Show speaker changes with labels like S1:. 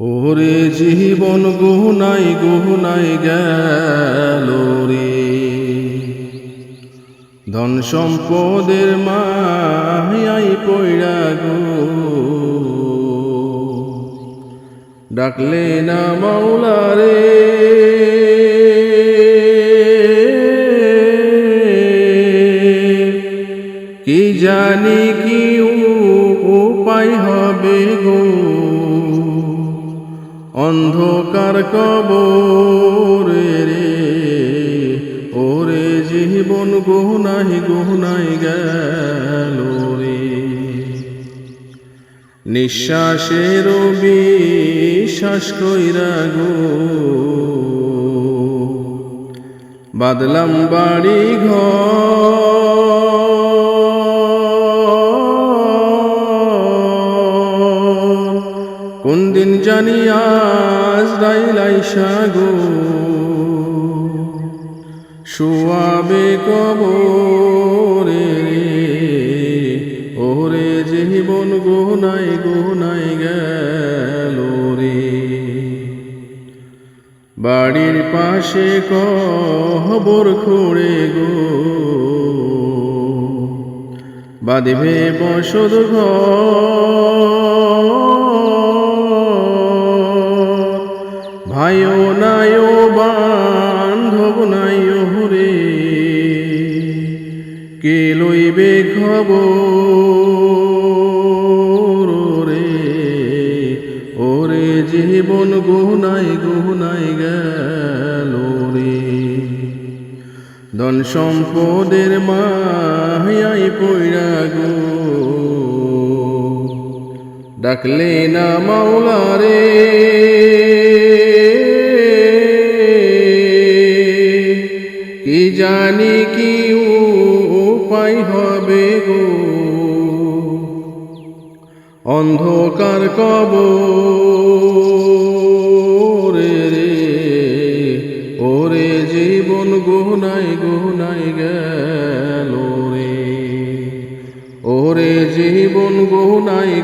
S1: ওরে জীবন গুহনাই গুহনাই গেল রে। ধন সম্পদের মায়াই পৈরা গো। ডাকলে না মাওলা কি জানি কি উপায় হবে গো। অন্ধকার কবরে রে। ওরে জীবন গুহনাই গুহনাই গেল রে। নিঃশ্বাসের বিশ্বাস কইরা গো। বাদলাম বাড়ি ঘর কোন দিন জানি আজ রাইলাই সাগো। শুয়াবে কবরে ওরে জীবন গোনাই গোনাই গেল রে। বাড়ির পাশে কবর খুঁড়ে গো। বাঁধবে বসত ঘর ভাইও নাইও, বান্ধব নাইও রে কে লইবে খবর রে? ওরে জীবন গুনাই গুনাই গেল রে। ধন সম্পদের মায়াই পৈরা গো। ডাকলে না মাওলা রে কি জানি কি উপায় হবে গো? অন্ধকার কবরে রে, ওরে জীবন গুনাই গুনাই গেল রে। ওরে জীবন গুনাই